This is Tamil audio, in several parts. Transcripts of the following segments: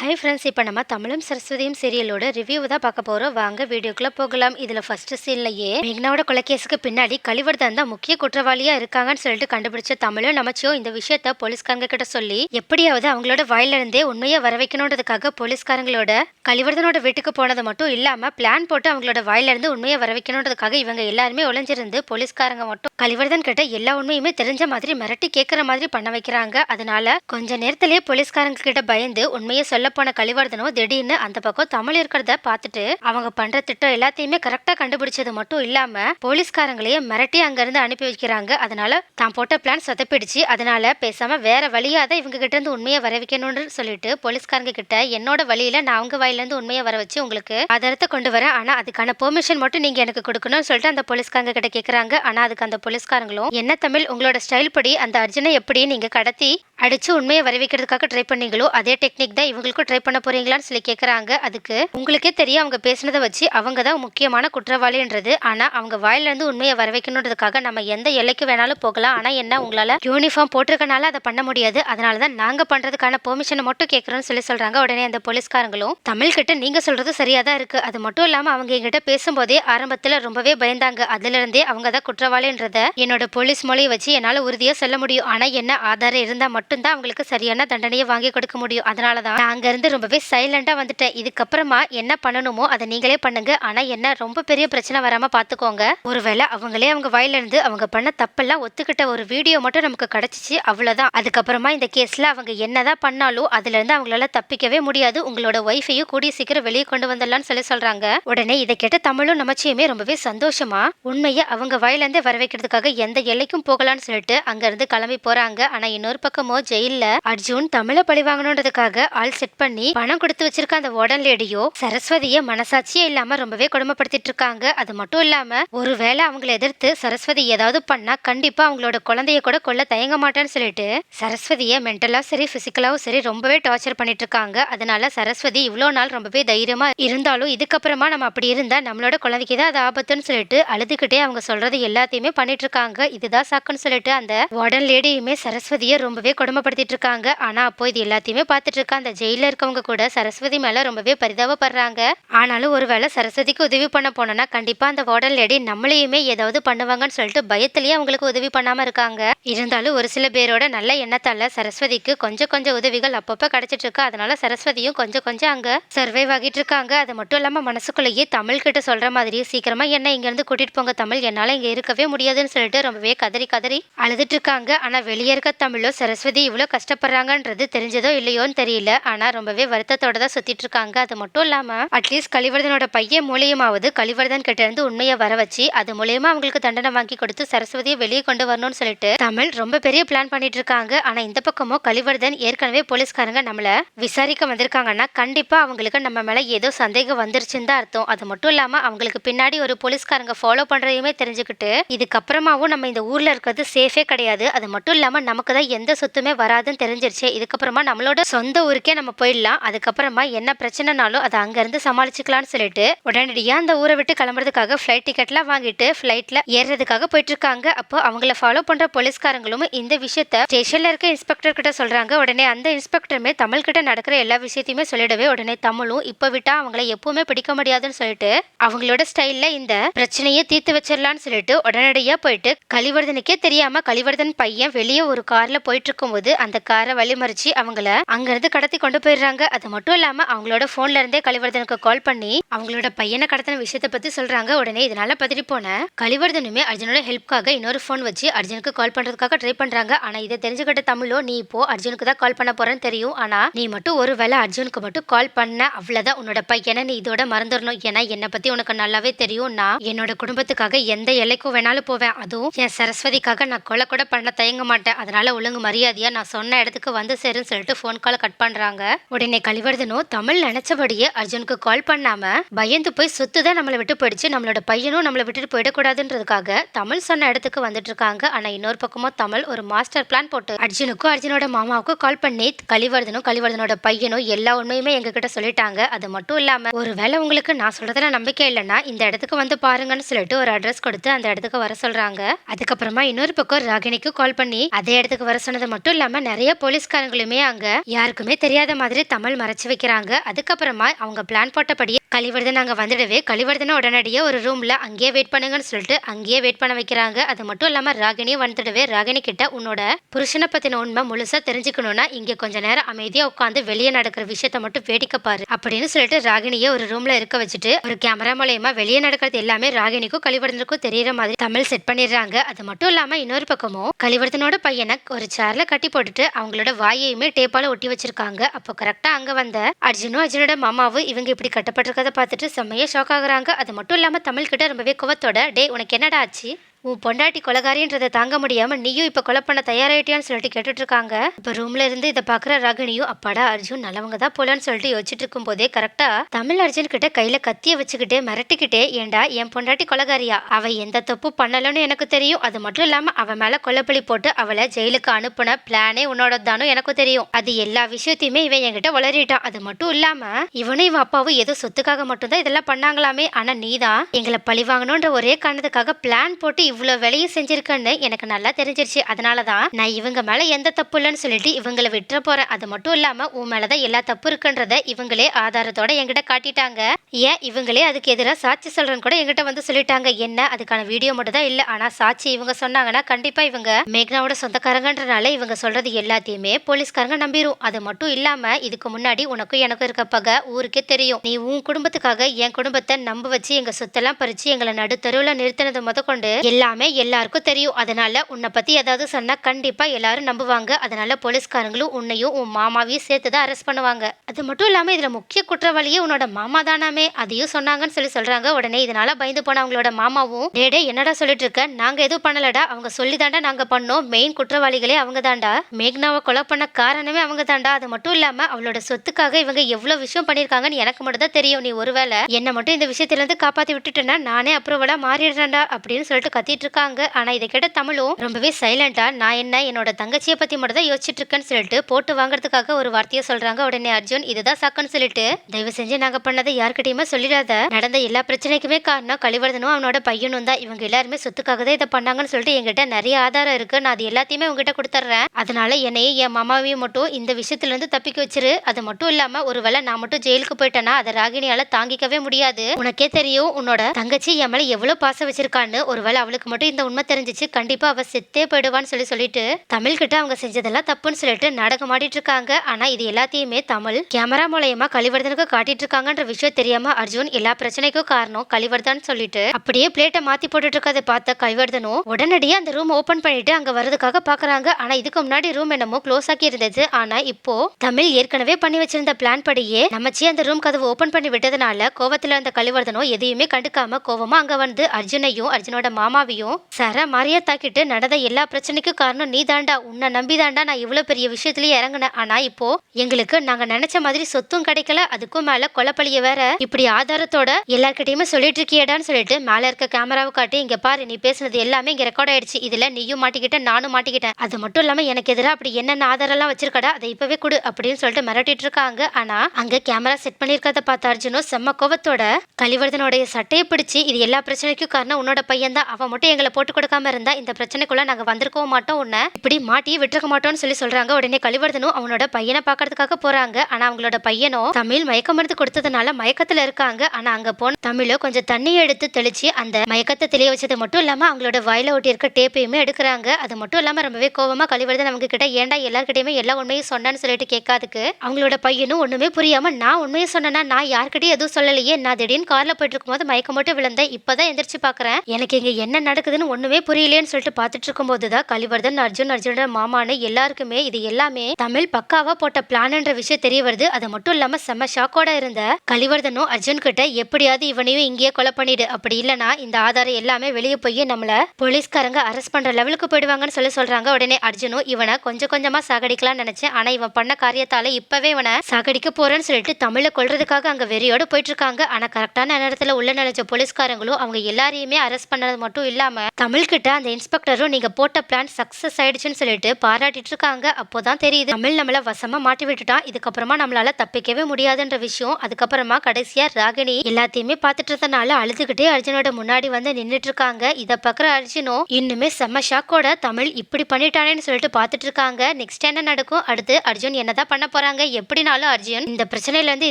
ஹாய் ஃப்ரெண்ட்ஸ் இப்போ நம்ம தமிழும் சரஸ்வதியும் சீரியலோட ரிவ்யூ தான் பார்க்க போகிறோம் வாங்க வீடியோக்குள்ளே போகலாம். இதில் ஃபர்ஸ்ட் சீன்லையே மேக்னாவோட கொலைகேஸுக்கு பின்னாடி கழிவர்தான் தான் முக்கிய குற்றவாளியாக இருக்காங்கன்னு சொல்லிட்டு கண்டுபிடிச்ச தமிழும் நமச்சியும் இந்த விஷயத்த போலீஸ்காரங்க கிட்ட சொல்லி எப்படியாவது அவங்களோட வாயிலிருந்தே உண்மையை வர வைக்கணுன்றதுக்காக போலீஸ்காரங்களோட கழிவர்தனோட வீட்டுக்கு போனது மட்டும் இல்லாமல் பிளான் போட்டு அவங்களோட வாயிலிருந்து உண்மையை வர வைக்கணுன்றதுக்காக இவங்க எல்லாருமே ஒளிஞ்சிருந்து போலீஸ்காரங்க மட்டும் கழிவர்தன் கிட்ட எல்லா உண்மையுமே தெரிஞ்ச மாதிரி மிரட்டி கேட்குற மாதிரி பண்ண வைக்கிறாங்க. அதனால கொஞ்ச நேரத்திலேயே போலீஸ்காரங்க கிட்ட பயந்து உண்மையை சொல்ல போன கலிவர்தனும் திடீர்னு அந்த பக்கம் தமிழ் இருக்கிறத பார்த்துட்டு அவங்க பண்ற திட்டம் எல்லாத்தையுமே கரெக்டா கண்டுபிடிச்சது மட்டும் இல்லாம போலீஸ்காரங்களையே மிரட்டி அங்கிருந்து அனுப்பி வைக்கிறாங்க. அதனால தான் போட்ட பிளான் சொதப்பிடுச்சு. அதனால பேசாம வேற வழியாத இவங்க கிட்ட இருந்து உண்மையை வர வைக்கணும்னு சொல்லிட்டு போலீஸ்காரங்க கிட்ட என்னோட வழியில நான் உங்க வாயில இருந்து உண்மையை வர வச்சு உங்களுக்கு ஆதாரத்தை கொண்டு வரேன். ஆனா அதுக்கான பெர்மிஷன் மட்டும் நீங்க எனக்கு கொடுக்கணும்னு சொல்லிட்டு அந்த போலீஸ்காரங்க கிட்ட கேக்குறாங்க. ஆனா அதுக்கு அந்த போலீஸ்காரங்களும் என்ன தமிழ் உங்களோட ஸ்டைல் படி அந்த அர்ஜுனை எப்படி நீங்க கடத்தி அடிச்சு உண்மையை வர வைக்கிறதுக்காக ட்ரை பண்ணீங்களோ அதே டெக்னிக் தான் இவங்களுக்கு இவங்களுக்கும் ட்ரை பண்ண போறீங்களான்னு சொல்லி கேட்குறாங்க அதுக்கு உங்களுக்கே தெரியும் அவங்க பேசுனதை வச்சு அவங்க தான் முக்கியமான குற்றவாளின்றது. ஆனா அவங்க வாயிலிருந்து உண்மையை வர வைக்கணுன்றதுக்காக நம்ம எந்த எல்லைக்கு வேணாலும் போகலாம். ஆனா என்ன உங்களால யூனிஃபார்ம் போட்டிருக்கனால அதை பண்ண முடியாது. அதனால தான் நாங்க பண்றதுக்கான பெர்மிஷனை மட்டும் கேட்கறோம்னு சொல்லி சொல்றாங்க. உடனே அந்த போலீஸ்காரங்களும் தமிழ் கிட்ட நீங்க சொல்றது சரியா தான் இருக்கு. அது மட்டும் இல்லாம அவங்க எங்கிட்ட பேசும்போதே ஆரம்பத்துல ரொம்பவே பயந்தாங்க. அதுல இருந்தே அவங்க தான் குற்றவாளின்றத என்னோட போலீஸ் மொழியை வச்சு என்னால உறுதியா சொல்ல முடியும். ஆனா என்ன ஆதாரம் இருந்தா மட்டும்தான் அவங்களுக்கு சரியான தண்டனையை வாங்கி கொடுக்க முடியும். அதனால தான் நாங்கள் அங்கேருந்து ரொம்பவே சைலண்ட்டாக வந்துட்டேன். இதுக்கப்புறமா என்ன பண்ணணுமோ அதை நீங்களே பண்ணுங்க. ஆனால் என்ன ரொம்ப பெரிய பிரச்சனை வராமல் பார்த்துக்கோங்க ஒருவேளை அவங்களே அவங்க வாயிலிருந்து அவங்க பண்ண தப்பெல்லாம் ஒத்துக்கிட்ட ஒரு வீடியோ மட்டும் நமக்கு கிடச்சிச்சு அவ்வளோதான் அதுக்கப்புறமா இந்த கேஸில் அவங்க என்னதான் பண்ணாலும் அதுலேருந்து அவங்களால தப்பிக்கவே முடியாது. உங்களோட ஒய்ஃபையும் கூடிய சீக்கிரம் வெளியே கொண்டு வந்துடலாம்னு சொல்லி சொல்கிறாங்க உடனே இதை கேட்ட தமிழும் நமச்சியுமே ரொம்பவே சந்தோஷமா உண்மையை அவங்க வாயிலேருந்தே வர வைக்கிறதுக்காக எந்த எல்லைக்கும் போகலான்னு சொல்லிட்டு அங்கேருந்து கிளம்பி போகிறாங்க ஆனால் இன்னொரு பக்கமோ ஜெயிலில் அர்ஜுன் தமிழை பழி வாங்கணுன்றதுக்காக ஆள் செட் பண்ணி பணம் கொடுத்து வச்சிருக்க அந்த உடன் லேடியோ சரஸ்வதிய மனசாட்சியே இல்லாம ரொம்பவே கொடுமைப்படுத்திட்டு இருக்காங்க. அது மட்டும் இல்லாம ஒருவேளை அவங்களை எதிர்த்து சரஸ்வதி ஏதாவது பண்ணா கண்டிப்பா அவங்களோட குழந்தைய கூட கொல்ல தயங்க மாட்டேன்னு சொல்லிட்டு சரஸ்வதிய மென்டலா சரி பிசிக்கலாவும் சரி ரொம்பவே டார்ச்சர் பண்ணிட்டு இருக்காங்க. அதனால சரஸ்வதி இவ்வளோ நாள் ரொம்பவே தைரியமா இருந்தாலும் இதுக்கப்புறமா நம்ம அப்படி இருந்தா நம்மளோட குழந்தைக்கு தான் அது ஆபத்துன்னு சொல்லிட்டு அழுதுகிட்டே அவங்க சொல்றது எல்லாத்தையுமே பண்ணிட்டு இருக்காங்க. இதுதான் சாக்குன்னு சொல்லிட்டு அந்த உடன் லேடியுமே சரஸ்வதியை ரொம்பவே கொடுமைப்படுத்திட்டு இருக்காங்க. ஆனா அப்போ இது எல்லாத்தையுமே பார்த்துட்டு இருக்க அந்த ஜெயில இருக்கவங்க கூட சரஸ்வதி மேலே ரொம்பவே பரிதாபப்படுறாங்க. ஆனாலும் ஒருவேளை சரஸ்வதிக்கு உதவி பண்ண போனோம்னா கண்டிப்பாக அந்த வார்டன் லேடி நம்மளையுமே ஏதாவது பண்ணுவாங்கன்னு சொல்லிட்டு பயத்திலேயே அவங்களுக்கு உதவி பண்ணாமல் இருக்காங்க. இருந்தாலும் ஒரு சில பேரோட நல்ல எண்ணத்தால் சரஸ்வதிக்கு கொஞ்சம் கொஞ்சம் உதவிகள் அப்பப்போ கிடச்சிட்டு இருக்கு. அதனால சரஸ்வதியும் கொஞ்சம் கொஞ்சம் அங்கே சர்வைவ் ஆகிட்டு இருக்காங்க. அது மட்டும் இல்லாமல் மனசுக்குள்ளேயே தமிழ் கிட்ட சொல்கிற மாதிரி சீக்கிரமாக என்ன இங்கேருந்து கூட்டிகிட்டு போங்க தமிழ். என்னால் இங்கே இருக்கவே முடியாதுன்னு சொல்லிட்டு ரொம்பவே கதறி கதறி அழுதுட்டு இருக்காங்க. ஆனால் வெளியே இருக்க தமிழோ சரஸ்வதி இவ்வளோ கஷ்டப்படுறாங்கன்றது தெரிஞ்சதோ இல்லையோன்னு தெரியல. ஆனால் ரொம்பவே வருத்தத்தோட தான் சுத்திட்டு இருக்காங்க. அது மட்டும் இல்லாம அட்லீஸ்ட் கலிவர்தனோட பையன் மூலியமாவது கலிவர்தன் கிட்ட இருந்து உண்மையை வர வச்சு அது மூலியமா அவங்களுக்கு தண்டனை வாங்கி கொடுத்து சரஸ்வதியை வெளியே கொண்டு வரணும்னு சொல்லிட்டு தமிழ் ரொம்ப பெரிய பிளான் பண்ணிட்டு இருக்காங்க. ஆனா இந்த பக்கமோ கலிவர்தன் ஏற்கனவே போலீஸ்காரங்க நம்மள விசாரிக்க வந்திருக்காங்கன்னா கண்டிப்பா அவங்களுக்கு நம்ம மேல ஏதோ சந்தேகம் வந்துருச்சுன்னு தான் அர்த்தம். அது மட்டும் இல்லாம அவங்களுக்கு பின்னாடி ஒரு போலீஸ்காரங்க ஃபாலோ பண்றதையுமே தெரிஞ்சுக்கிட்டு இதுக்கப்புறமாவும் நம்ம இந்த ஊர்ல இருக்கிறது சேஃபே கிடையாது. அது மட்டும் இல்லாம நமக்கு தான் எந்த சொத்துமே வராதுன்னு தெரிஞ்சிருச்சு. இதுக்கப்புறமா நம்மளோட சொந்த ஊருக்கே நம்ம போயிடலாம். அதுக்கப்புறமா என்ன பிரச்சனைனாலும் அதை அங்கேருந்து சமாளிச்சுக்கலாம்னு சொல்லிட்டு உடனடியாக அந்த ஊரை விட்டு கிளம்புறதுக்காக ஃப்ளைட் டிக்கெட்லாம் வாங்கிட்டு ஃப்ளைட்டில் ஏறுறதுக்காக போயிட்டு இருக்காங்க அப்போ அவங்கள ஃபாலோ பண்ணுற போலீஸ்காரங்களும் இந்த விஷயத்த ஸ்டேஷனில் இருக்க இன்ஸ்பெக்டர் கிட்ட சொல்கிறாங்க உடனே அந்த இன்ஸ்பெக்டருமே தமிழ் கிட்ட நடக்கிற எல்லா விஷயத்தையுமே சொல்லிடவே உடனே தமிழும் இப்போ விட்டா அவங்கள எப்பவுமே பிடிக்க முடியாதுன்னு சொல்லிட்டு அவங்களோட ஸ்டைலில் இந்த பிரச்சனையை தீர்த்து வச்சிடலாம்னு சொல்லிட்டு உடனடியாக போயிட்டு கலிவர்தனுக்கே தெரியாம கலிவர்தன் பையன் வெளியே ஒரு கார்ல போயிட்டு இருக்கும்போது அந்த காரை வழிமறிச்சு அவங்கள அங்கேருந்து கடத்தி கொண்டு போய் போயிடுறாங்க. அது மட்டும் இல்லாமல் அவங்களோட ஃபோன்ல இருந்தே கலிவர்தனுக்கு கால் பண்ணி அவங்களோட பையனை கடத்தின விஷயத்த பத்தி சொல்றாங்க. உடனே இதனால பதறி போன கலிவர்தனுமே அர்ஜுனோட ஹெல்ப்காக இன்னொரு ஃபோன் வச்சு அர்ஜுனுக்கு கால் பண்றதுக்காக ட்ரை பண்றாங்க. ஆனா இதை தெரிஞ்சுக்கிட்ட தமிழோ நீ இப்போ அர்ஜுனுக்கு தான் கால் பண்ண போறேன்னு தெரியும். ஆனா நீ மட்டும் ஒரு வேளை அர்ஜுனுக்கு மட்டும் கால் பண்ண அவ்வளவுதான். உன்னோட பையனை நீ இதோட மறந்துடணும். ஏன்னா என்னை பத்தி உனக்கு நல்லாவே தெரியும். நான் என்னோட குடும்பத்துக்காக எந்த எல்லைக்கும் வேணாலும் போவேன். அதுவும் என் சரஸ்வதிக்காக நான் கொலை கூட பண்ண தயங்க மாட்டேன். அதனால ஒழுங்கு மரியாதையா நான் சொன்ன இடத்துக்கு வந்து சேருன்னு சொல்லிட்டு ஃபோன் காலை கட் பண்றாங்க. உடனே கலிவர்தனும் தமிழ் நினைச்சபடியே அர்ஜுனுக்கு கால் பண்ணாம பயந்து போய் சொத்து தான் நம்மளை விட்டு போயிடுச்சு. நம்மளோட பையனும் நம்மளை விட்டுட்டு போயிடக்கூடாதுன்றதுக்காக தமிழ் சொன்ன இடத்துக்கு வந்துட்டு இருக்காங்க. ஆனா இன்னொரு பக்கமும் தமிழ் ஒரு மாஸ்டர் பிளான் போட்டு அர்ஜுனுக்கும் அர்ஜுனோட மாமாவுக்கும் கால் பண்ணி கலிவர்தனும் கலிவர்தனோட பையனும் எல்லா உண்மையுமே எங்க கிட்ட சொல்லிட்டாங்க. அது மட்டும் இல்லாம ஒருவேளை உங்களுக்கு நான் சொல்றதுல நம்பிக்கை இல்லைன்னா இந்த இடத்துக்கு வந்து பாருங்கன்னு சொல்லிட்டு ஒரு அட்ரஸ் கொடுத்து அந்த இடத்துக்கு வர சொல்றாங்க. அதுக்கப்புறமா இன்னொரு பக்கம் ராகினிக்கு கால் பண்ணி அதே இடத்துக்கு வர சொன்னது மட்டும் இல்லாம நிறைய போலீஸ்காரங்களுமே அங்க யாருக்குமே தெரியாத மாதிரி மாதிரி தமிழ் மறைச்சு வைக்கிறாங்க. அதுக்கப்புறமா அவங்க பிளான் போட்டபடியே கலிவர்தன் அங்கே வந்துடவே கலிவர்தனை உடனடியே ஒரு ரூமில் அங்கேயே வெயிட் பண்ணுங்கன்னு சொல்லிட்டு அங்கேயே வெயிட் பண்ண வைக்கிறாங்க. அது மட்டும் இல்லாமல் ராகினியும் வந்துடவே ராகினி கிட்ட உன்னோட புருஷனை பற்றின உண்மை முழுசாக தெரிஞ்சுக்கணும்னா இங்கே கொஞ்ச நேரம் அமைதியாக உட்காந்து வெளியே நடக்கிற விஷயத்த மட்டும் வேடிக்கை பாரு அப்படின்னு சொல்லிட்டு ராகினியை ஒரு ரூமில் இருக்க வச்சுட்டு ஒரு கேமரா மூலயமா வெளியே நடக்கிறது எல்லாமே ராகினிக்கும் கலிவர்தனுக்கும் தெரியற மாதிரி தமிழ் செட் பண்ணிடுறாங்க. அது மட்டும் இல்லாமல் இன்னொரு பக்கமும் கலிவர்தனோட பையனை ஒரு சேர்ல கட்டி போட்டுட்டு அவங்களோட வாயையுமே டேப்பால் ஒட்டி வச்சிருக்காங்க. அப்போ இப்போ கரெக்டாக அங்கே வந்த அர்ஜுனும் அர்ஜுனோட மாமாவும் இவங்க இப்படி கட்டப்பட்டிருக்கதை பார்த்துட்டு செம்மையாக ஷாக் ஆகுறாங்க. அது மட்டும் இல்லாமல் தமிழ்கிட்ட ரொம்பவே கோவத்தோட டே உனக்கு என்னடா ஆச்சு? உன் பொண்டாட்டி கொலகாரின்றதை தாங்க முடியாம நீயும் இப்ப கொலை பண்ண தயாராயிட்டியான்னு சொல்லிட்டு கேட்டுட்டு இருக்காங்க இப்ப ரூம்ல இருந்து இதை பாக்குற ரகுனியும் அப்பாடா அர்ஜுன் நல்லவங்க தான் போலன்னு சொல்லிட்டு யோசிச்சுட்டு இருக்கும் போதே கரெக்டா தமிழ் அர்ஜுன் கிட்ட கையில கத்திய வச்சுக்கிட்டே மிரட்டிக்கிட்டே ஏண்டா என் பொண்டாட்டி கொலகாரியா? அவ எந்த தப்பு பண்ணலன்னு எனக்கு தெரியும். அது மட்டும் இல்லாம அவ மேல கொலைப்பழி போட்டு அவளை ஜெயிலுக்கு அனுப்புன பிளானே உன்னோட தானும் எனக்கு தெரியும். அது எல்லா விஷயத்தையுமே இவன் என்கிட்ட வளரிட்டான் அது மட்டும் இல்லாம இவனும் இவன் அப்பாவும் ஏதோ சொத்துக்காக மட்டும்தான் இதெல்லாம் பண்ணாங்களாமே. ஆனா நீதான் எங்களை பழி வாங்கணும்ன்ற ஒரே காரணத்துக்காக பிளான் போட்டு இவ்வளோ வேலையும் செஞ்சிருக்கேன்னு எனக்கு நல்லா தெரிஞ்சிருச்சு. அதனால தான் நான் இவங்க மேலே எந்த தப்பு இல்லைன்னு சொல்லிட்டு இவங்களை விட்டுற போறேன். அது மட்டும் இல்லாமல் உன் மேலே தான் எல்லா தப்பு இருக்குன்றத இவங்களே ஆதாரத்தோட என்கிட்ட காட்டிட்டாங்க. ஏன் இவங்களே அதுக்கு எதிராக சாட்சி சொல்றேன்னு கூட என்கிட்ட வந்து சொல்லிட்டாங்க. என்ன? அதுக்கான வீடியோ மட்டும் தான் இல்லை. ஆனால் சாட்சி இவங்க சொன்னாங்கன்னா கண்டிப்பாக இவங்க மேக்னாவோட சொந்தக்காரங்கன்றனால இவங்க சொல்றது எல்லாத்தையுமே போலீஸ்காரங்க நம்பிடும் அது மட்டும் இல்லாம இதுக்கு முன்னாடி உனக்கும் எனக்கும் இருக்க பகை ஊருக்கே தெரியும். நீ உன் குடும்பத்துக்காக என் குடும்பத்தை நம்ப வச்சு எங்க சொத்தெல்லாம் பறிச்சு எங்களை நடுத்தருவில் நிறுத்தினது முதற்கொண்டு எல்லாமே எல்லாருக்கும் தெரியும். அதனால உன்னை பற்றி ஏதாவது சொன்னால் கண்டிப்பாக எல்லாரும் நம்புவாங்க. அதனால போலீஸ்காரங்களும் உன்னையும் உன் மாமாவையும் சேர்த்து தான் அரெஸ்ட் பண்ணுவாங்க. அது மட்டும் இல்லாமல் இதில் முக்கிய குற்றவாளியே உன்னோட மாமா தானாமே. அதையும் சொன்னாங்கன்னு சொல்லி சொல்கிறாங்க உடனே இதனால பயந்து போன அவங்களோட மாமாவும் டேடே என்னடா சொல்லிட்டு இருக்க? நாங்கள் எதுவும் பண்ணலடா. அவங்க சொல்லி தாண்டா நாங்கள் பண்ணோம். மெயின் குற்றவாளிகளே அவங்க தாண்டா மேக்னாவை கொலை பண்ண காரணமே அவங்க தாண்டா அது மட்டும் இல்லாமல் அவளோட சொத்துக்காக இவங்க எவ்வளோ விஷயம் பண்ணியிருக்காங்கன்னு எனக்கு மட்டும் தான் தெரியும். நீ ஒருவேளை என்னை மட்டும் இந்த விஷயத்துலேருந்து காப்பாற்றி விட்டுட்டேன்னா நானே அப்ரூவலாக மாறிடுறேன்டா அப்படின்னு சொல்லிட்டு கத்திட்டு இருக்காங்க. ஆனா இதை கேட்ட தமிழும் ரொம்பவே சைலண்டா நான் என்ன என்னோட தங்கச்சியை பத்தி மட்டும் தான் யோசிச்சுட்டு இருக்கேன்னு சொல்லிட்டு போட்டு வாங்குறதுக்காக ஒரு வார்த்தையை சொல்றாங்க. உடனே அர்ஜுன் இதுதான் சாக்குன்னு சொல்லிட்டு தயவு செஞ்சு நாங்க பண்ணதை யாருக்கிட்டையுமே சொல்லிடாத. நடந்த எல்லா பிரச்சனைக்குமே காரணம் கழிவர்தனும் அவனோட பையனும் தான். இவங்க எல்லாருமே சொத்துக்காக தான் இதை பண்ணாங்கன்னு சொல்லிட்டு என்கிட்ட நிறைய ஆதாரம் இருக்கு. நான் அது எல்லாத்தையுமே உங்ககிட்ட கொடுத்துட்றேன். அதனால என்னையும் என் மாமாவையும் மட்டும் இந்த விஷயத்துல இருந்து தப்பிக்க வச்சிரு. அது மட்டும் இல்லாம ஒருவேளை நான் மட்டும் ஜெயிலுக்கு போயிட்டேன்னா அதை ராகினியால தாங்கிக்கவே முடியாது. உனக்கே தெரியும் உன்னோட தங்கச்சி என் மேல எவ்வளவு பாசம் வச்சிருக்கான்னு. ஒருவேளை அவளுக்கு மட்டும் இந்த உண்மை தெரிஞ்சிச்சு. கண்டிப்பா அவ செத்தே போயிடுவான்னு சொல்லி சொல்லிட்டு தமிழ் கிட்ட அவங்க செஞ்சதெல்லாம் தப்புன்னு சொல்லிட்டு நாடகம் ஆடிட்டு இருக்காங்க. ஆனா இது எல்லாத்தையுமே தமிழ் கேமரா மூலயமா கலிவர்தனுக்கு காட்டிட்டு இருக்காங்கன்ற விஷயம் தெரியாம அர்ஜுன் எல்லா பிரச்சனைக்கும் காரணம் கழிவர்தான் சொல்லிட்டு அப்படியே பிளேட்டை மாத்தி போட்டுட்டு இருக்கதை பார்த்த கலிவர்தனும் உடனடியே அந்த ரூம் ஓபன் பண்ணிட்டு அங்க வரதுக்காக பாக்குறாங்க. ஆனா இதுக்கு முன்னாடி ரூம் என்னமோ க்ளோஸ் ஆக்கி இருந்தது. ஆனா இப்போ தமிழ் ஏற்கனவே பண்ணி வச்சிருந்த பிளான் படியே நமச்சி அந்த ரூம் கதவு ஓபன் பண்ணி விட்டதுனால கோவத்துல அந்த கலிவர்தனும் எதையுமே கண்டுக்காம கோவமா அங்க வந்து அர்ஜுனையும் அர்ஜுனோட மாமாவையும் சர மாதிரியா தாக்கிட்டு நடந்த எல்லா பிரச்சனைக்கும் காரணம் நீ தாண்டா உன்னை நம்பி தாண்டா நான் இவ்வளோ பெரிய விஷயத்துலயே இறங்கினேன். ஆனா இப்போ எங்களுக்கு நாங்க நினைச்ச மாதிரி சொத்தும் கிடைக்கல அதுக்கும் மேல கொலப்பழிய வேற. இப்படி ஆதாரத்தோட எல்லார்கிட்டயுமே சொல்லிட்டு இருக்கியடான்னு சொல்லிட்டு மேல இருக்க கேமராவை காட்டி இங்க பாரு நீ பேசுனது எல்லாமே இங்க ரெக்கார்ட் ஆயிடுச்சு. இதுல நீயும் மாட்டிக்கிட்ட நானும் மாட்டிக்கிட்டேன். அது மட்டும் இல்லாம எனக்கு எதிராக அப்படி என்னென்ன ஆதாரம்லாம் வச்சிருக்கடா அதை இப்பவே கொடு அப்படின்னு சொல்லிட்டு மிரட்டிட்டு இருக்காங்க. ஆனா அங்க கேமரா செட் பண்ணிருக்கத பார்த்த அர்ஜுனும் செம்ம கோவத்தோட கலிவர்தனுடைய சட்டையை பிடிச்சு இது எல்லா பிரச்சனைக்கும் காரணம் உன்னோட பையன் தான் அவன் மட்டும் எங்களை போட்டு கொடுக்காம இருந்தா இந்த பிரச்சனைக்குள்ள நாங்க வந்திருக்கவும் மாட்டோம். உன்னை இப்படி மாட்டி விட்டுருக்க மாட்டோம்னு சொல்லி சொல்றாங்க. உடனே கழிவர்தனும் அவனோட பையனை பார்க்கறதுக்காக போறாங்க. ஆனா அவங்களோட பையனும் தமிழ் மயக்க மருந்து கொடுத்ததுனால மயக்கத்துல இருக்காங்க. ஆனா அங்க போன தமிழோ கொஞ்சம் தண்ணி எடுத்து தெளிச்சு அந்த மயக்கத்தை தெளிய வச்சது மட்டும் இல்லாம அவங்களோட வாயில ஒட்டி இருக்க டேப்பையுமே எடுக்கிறாங்க. அது மட்டும் இல்லாம ரொம்பவே கோவமா கழிவர்தன் அவங்க கிட்ட ஏன்டா எல்லார்கிட்டயுமே எல்லா உண்மையும் சொன்னேன்னு சொல்லிட்டு கேட்காதுக்கு? அவங்களோட பையனும் ஒண்ணுமே புரியாம நான் உண்மையை சொன்னேன்னா நான் யார்கிட்டயும் எதுவும் சொல்லலையே. நான் திடீர்னு கார்ல போயிட்டு இருக்கும்போது மயக்கம் மட்டும் விழுந்தேன். இப்பதான் எந்திரிச்சு பாக்குறேன். எனக்கு இங்க என்ன நடக்குதுன்னு ஒண்ணுமே புரியலையேன்னு சொல்லிட்டு பார்த்துட்டு இருக்கும்போது தான் கலிவர்தன் அர்ஜுன் அர்ஜுனோட மாமான்னு எல்லாருக்குமே இது எல்லாமே தமிழ் பக்காவா போட்ட பிளான்ன்ற விஷயம் தெரிய வருது. அது மட்டும் இல்லாம செம்ம ஷாக்கோட இருந்த கலிவர்தனும் அர்ஜுன் கிட்ட எப்படியாவது இவனையும் இங்கேயே கொலை பண்ணிடு. அப்படி இல்லனா இந்த ஆதாரம் எல்லாமே வெளியே போய் நம்மள போலீஸ்காரங்க அரெஸ்ட் பண்ற லெவலுக்கு போயிடுவாங்கன்னு சொல்லி சொல்றாங்க. உடனே அர்ஜுனும் இவனை கொஞ்சம் கொஞ்சமா சாகடிக்கலாம்னு நினைச்சேன். ஆனா இவன் பண்ண காரியத்தால இப்பவே இவனை சாகடிக்க போறேன்னு சொல்லிட்டு தமிழை கொள்றதுக்காக அங்க வெறியோட போயிட்டு இருக்காங்க ஆனா கரெக்டான நேரத்துல உள்ள நினைச்ச போலீஸ்காரங்களும் அவங்க எல்லாரையுமே அரெஸ்ட் பண்ணது மட்டும் இல்லாமல் தமிழ்கிட்ட அந்த இன்ஸ்பெக்டரும் நீங்கள் போட்ட பிளான் சக்ஸஸ் ஆயிடுச்சுன்னு சொல்லிட்டு பாராட்டிட்டு இருக்காங்க. அப்போதான் தெரியுது. தமிழ் நம்மளை வசமாக மாட்டி விட்டுட்டான். இதுக்கப்புறமா நம்மளால தப்பிக்கவே முடியாதுன்ற விஷயம். அதுக்கப்புறமா கடைசியாக ராகினி எல்லாத்தையுமே பார்த்துட்டு இருந்தனால அழுதுகிட்டே அர்ஜுனோட முன்னாடி வந்து நின்றுட்டு இருக்காங்க. இதை பார்க்குற அர்ஜுனும் இன்னுமே செம்ம ஷாக்கோட தமிழ் இப்படி பண்ணிட்டானேன்னு சொல்லிட்டு பார்த்துட்டு இருக்காங்க. நெக்ஸ்ட் என்ன நடக்கும்? அடுத்து அர்ஜுன் என்னதான் பண்ண போறாங்க? எப்படினாலும் அர்ஜுன் இந்த பிரச்சனையிலேருந்து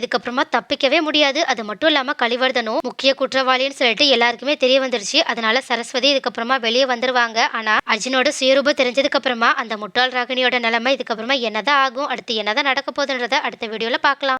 இதுக்கப்புறமா தப்பிக்கவே முடியாது. அது மட்டும் இல்லாமல் கழிவர்தனும் முக்கிய குற்றவாளின்னு சொல்லிட்டு எல்லாருக்குமே தெரிய வந்துருச்சு. அதனால சரஸ்வதி இதுக்கப்புறமா வெளியே வந்துருவாங்க. ஆனா அர்ஜுனோட சுயரூபம் தெரிஞ்சதுக்கு அப்புறமா அந்த முட்டாள் ராகினியோட நிலைமை இதுக்கப்புறமா என்னதான் ஆகும் அடுத்து என்னதான் நடக்க போகுதுன்றத அடுத்த வீடியோல பார்க்கலாம்.